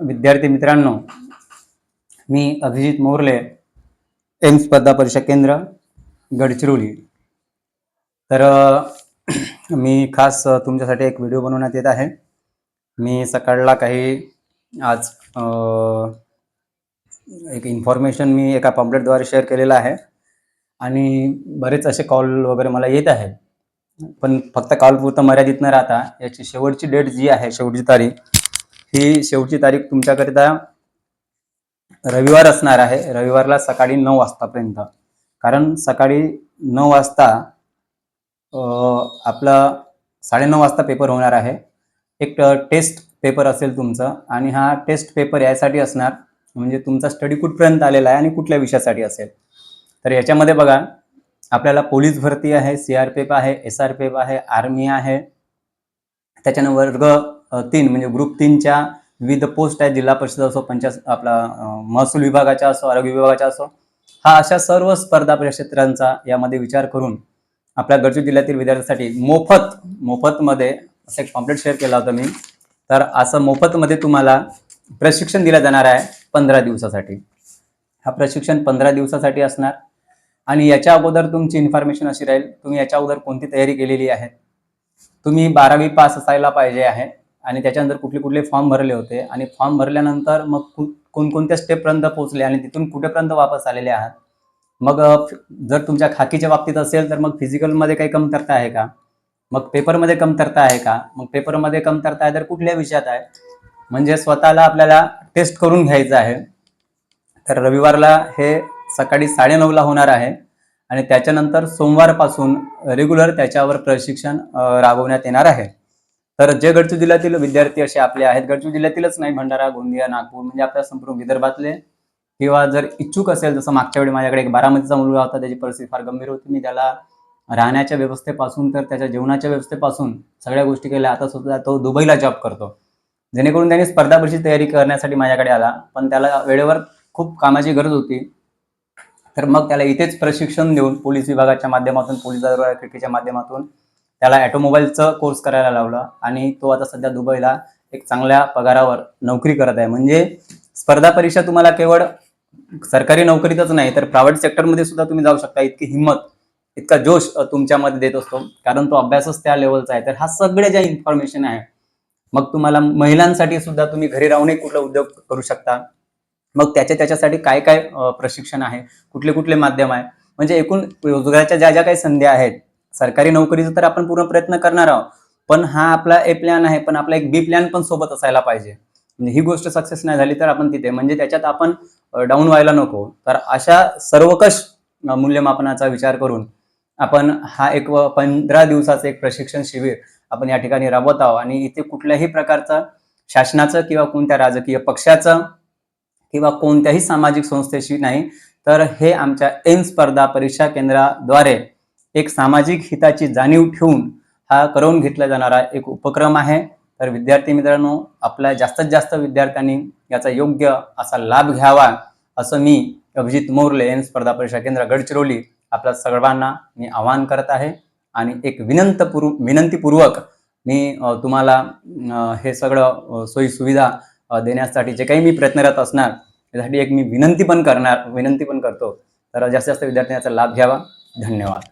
विद्यार्थी मित्रांनो मी Abhijit Morley M स्पर्धा परीक्षा केंद्र गडचिरोली. तर मी खास तुमच्यासाठी एक व्हिडिओ बनवण्यात येत आहे. मी सकाळला काही आज एक इन्फॉर्मेशन मी एका पॉम्पलेटद्वारे शेअर केलेलं आहे. आणि बरेच असे कॉल वगैरे मला येत आहेत. पण फक्त कॉल पुरतं मर्यादित न राहता याची शेवटची डेट जी आहे शेवटची तारीख ही शेवटची तारीख तुमच्याकरिता रविवार असणार आहे. रविवारला सकाळी नऊ वाजतापर्यंत. कारण सकाळी नऊ वाजता आपला साडेनऊ वाजता पेपर होणार आहे. एक टेस्ट पेपर असेल तुमचं आणि हा टेस्ट पेपर यासाठी असणार. म्हणजे तुमचा स्टडी कुठपर्यंत आलेला आहे आणि कुठल्या विषयासाठी असेल. तर याच्यामध्ये बघा आपल्याला पोलीस भरती आहे सी आर पी एफ आहे एस आर पी एफ आहे आर्मी आहे. त्याच्यानं वर्ग तीन म्हणजे ग्रुप तीनच्या विविध पोस्ट आहेत. जिल्हा परिषद असो पंचायत आपला महसूल विभागाच्या असो आरोग्य विभागाच्या असो हा अशा सर्व स्पर्धा प्रक्षेत्रांचा क्षेत्रांचा यामध्ये विचार करून आपल्या गडचिरोली जिल्ह्यातील विद्यार्थ्यांसाठी मोफत मोफतमध्ये असं एक पॉम्पलेट शेअर केला होता मी. तर असं मोफतमध्ये तुम्हाला प्रशिक्षण दिलं जाणार आहे पंधरा दिवसासाठी. हा प्रशिक्षण पंधरा दिवसासाठी असणार. आणि याच्या अगोदर तुमची इन्फॉर्मेशन अशी राहील तुम्ही याच्या अगोदर कोणती तयारी केलेली आहे? तुम्ही बारावी पास असायला पाहिजे आहे. आणि त्याच्यानंतर कुठले कुठले फॉर्म भरले होते. आणि फॉर्म भरल्यानंतर मग कु- कोणकोणत्या स्टेपपर्यंत पोहोचले आणि तिथून कुठेपर्यंत वापस आलेले आहात? मग जर तुमच्या खाकीच्या बाबतीत असेल तर मग फिजिकलमध्ये काही कमतरता आहे का? मग पेपरमध्ये कमतरता आहे का? मग पेपरमध्ये कमतरता आहे तर कुठल्या विषयात आहे? म्हणजे स्वतःला आपल्याला टेस्ट करून घ्यायचं आहे. तर रविवारला हे सकाळी साडेनऊला होणार आहे. आणि त्याच्यानंतर सोमवारपासून रेग्युलर त्याच्यावर प्रशिक्षण राबवण्यात येणार आहे. तर जे गडचू जिल्ह्यातील विद्यार्थी असे आपले आहेत गडचिरोली जिल्ह्यातीलच नाही भंडारा गोंदिया नागपूर म्हणजे आपल्या संपूर्ण विदर्भातले किंवा जर इच्छुक असेल जसं मागच्या वेळी माझ्याकडे एक बारामतीचा मुलगा होता त्याची परिस्थिती फार गंभीर होती मी त्याला राहण्याच्या व्यवस्थेपासून तर त्याच्या जेवणाच्या व्यवस्थेपासून सगळ्या गोष्टी केल्या. आता सुद्धा तो दुबईला जॉब करतो. जेणेकरून त्याने स्पर्धा परीक्षेची तयारी करण्यासाठी माझ्याकडे आला पण त्याला वेळेवर खूप कामाची गरज होती. तर मग त्याला इथेच प्रशिक्षण देऊन पोलीस विभागाच्या माध्यमातून पोलीस क्रिकेटच्या माध्यमातून त्याला ऑटोमोबाईलचं कोर्स करायला लावला आणि तो आता सध्या दुबईला एक चांगल्या पगारावर नोकरी करत आहे. म्हणजे स्पर्धा परीक्षा तुम्हाला केवळ सरकारी नोकरीतच नाही तर प्रायव्हेट सेक्टरमध्ये सुद्धा तुम्ही जाऊ शकता. इतकी हिंमत इतका जोश तुमच्यामध्ये देत असतो कारण तो अभ्यासच त्या लेवलचा आहे. तर हा सगळे ज्या इन्फॉर्मेशन आहे मग तुम्हाला महिलांसाठी सुद्धा तुम्ही घरी राहूनही कुठला उद्योग करू शकता. मग त्याच्या त्याच्यासाठी काय काय प्रशिक्षण आहे कुठले कुठले माध्यम आहे? म्हणजे एकूण रोजगाराच्या ज्या ज्या काही संधी आहेत सरकारी नोकरीचा तर आपण पूर्ण प्रयत्न करणार आहोत. पण हा आपला ए प्लॅन आहे पण आपला एक बी प्लॅन पण सोबत असायला पाहिजे. म्हणजे ही गोष्ट सक्सेस नाही झाली तर आपण तिथे. म्हणजे त्याच्यात आपण डाऊन व्हायला नको. तर अशा सर्वकष मूल्यमापनाचा विचार करून आपण हा एक व- पंधरा दिवसाचं एक प्रशिक्षण शिबिर आपण या ठिकाणी राबवत आहोत. आणि इथे कुठल्याही प्रकारचं शासनाचं किंवा कोणत्या राजकीय पक्षाचं किंवा कोणत्याही सामाजिक संस्थेशी नाही तर हे आमच्या एम स्पर्धा परीक्षा केंद्राद्वारे एक सामाजिक हिताची जाणीव ठेवून हा करवून घेतला जाणारा एक उपक्रम आहे. तर विद्यार्थी मित्रांनो आपल्या जास्तीत जास्त विद्यार्थ्यांनी याचा योग्य असा लाभ घ्यावा असं मी अभिजित मोरले एन स्पर्धा परीक्षा केंद्र गडचिरोली आपल्या सर्वांना मी आवाहन करत आहे. आणि एक विनंतपूर्व विनंतीपूर्वक मी तुम्हाला हे सगळं सोयी सुविधा देण्यासाठी जे काही मी प्रयत्नरत असणार त्यासाठी एक मी विनंती पण करणार विनंती पण करतो. तर जास्तीत जास्त विद्यार्थ्यांचा याचा लाभ घ्यावा. धन्यवाद.